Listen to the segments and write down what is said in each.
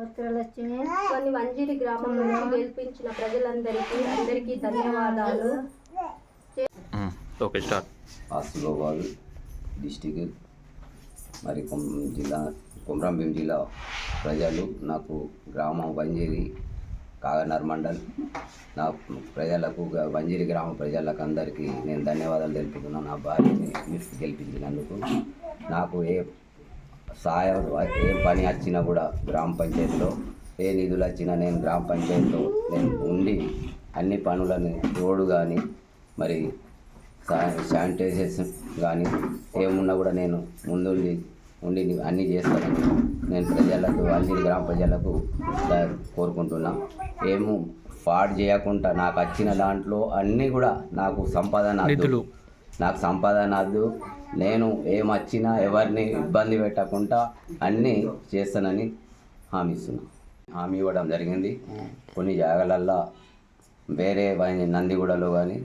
వస్త్రలక్ష్మి కొన్ని మంజిరి గ్రామం నుంచి గెలిపించిన ప్రజలందరికీ అందరికీ ధన్యవాదాలు. Okay start. ఆసిఫాబాద్ డిస్టిక్ మరి జిల్లా కొమరంభీం జిల్లా ప్రజలు నాకు గ్రామం వంజేరి కాగనర్ మండల్. నా ప్రజలకు వంజేరి గ్రామ ప్రజలకు అందరికీ నేను ధన్యవాదాలు తెలుపుతున్నాను. నా భార్యని గెలిపించినందుకు నాకు ఏ సాయం ఏ పని వచ్చినా కూడా గ్రామ పంచాయతీలో ఏ నిధులు వచ్చినా నేను గ్రామ పంచాయతీలో నేను ఉండి అన్ని పనులని రోడ్డు కానీ మరి శానిటైజేషన్ కానీ ఏమున్నా కూడా నేను ముందుండి ఉండి అన్నీ చేస్తానని నేను ప్రజలకు అన్ని గ్రామ ప్రజలకు కోరుకుంటున్నా. ఏము పాడు చేయకుండా నాకు వచ్చిన దాంట్లో అన్నీ కూడా నాకు సంపాదన నిధులు. నాకు సంపాదన వద్దు. నేను ఏమొచ్చినా ఎవరిని ఇబ్బంది పెట్టకుండా అన్నీ చేస్తానని హామీ హామీ ఇవ్వడం జరిగింది. కొన్ని జాగాలల్లో వేరే నందిగూడలో కానీ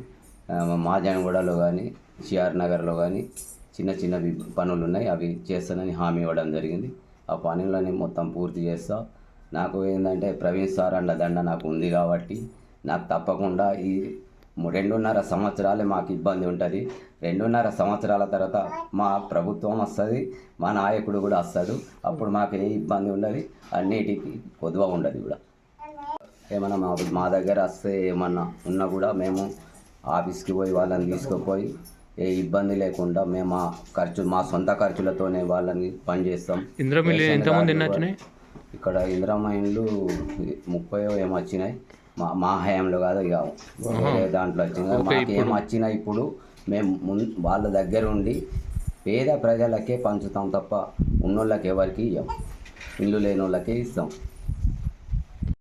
మాజానగూడలో కానీ సిఆర్ నగర్లో కానీ చిన్న చిన్న పనులు ఉన్నాయి. అవి చేస్తానని హామీ ఇవ్వడం జరిగింది. ఆ పనులని మొత్తం పూర్తి చేస్తా. నాకు ఏంటంటే ప్రవీణ్ సార్ అండ దండ నాకు ఉంది కాబట్టి నాకు తప్పకుండా ఈ రెండున్నర సంవత్సరాలే మాకు ఇబ్బంది ఉంటుంది. రెండున్నర సంవత్సరాల తర్వాత మా ప్రభుత్వం వస్తుంది మా నాయకుడు కూడా వస్తాడు. అప్పుడు మాకు ఏ ఇబ్బంది ఉండదు అన్నిటికీ కొద్దువ ఉండదు కూడా. ఏమన్నా మా మా దగ్గర వస్తే ఏమన్నా ఉన్నా కూడా మేము ఆఫీస్కి పోయి వాళ్ళని తీసుకుపోయి ఏ ఇబ్బంది లేకుండా మేము మా ఖర్చు మా సొంత ఖర్చులతోనే వాళ్ళని పని చేస్తాం. ఇంద్రమిల్లి రేషన్ ఎంతమంది ఎన్ని కార్డు వచ్చినాయి ఇక్కడ ఇందిరమ్మ ఇండ్లు ముప్పై ఏమో వచ్చినాయి మా మా హయాంలో కాదు ఇక వేరే దాంట్లో ఓకే, మాకు ఏం వచ్చినా ఇప్పుడు మేము ముం వాళ్ళ దగ్గర ఉండి పేద ప్రజలకే పంచుతాం తప్ప ఉన్నోళ్ళకి ఎవరికి ఇవ్వం ఇల్లు లేని వాళ్ళకే ఇస్తాం.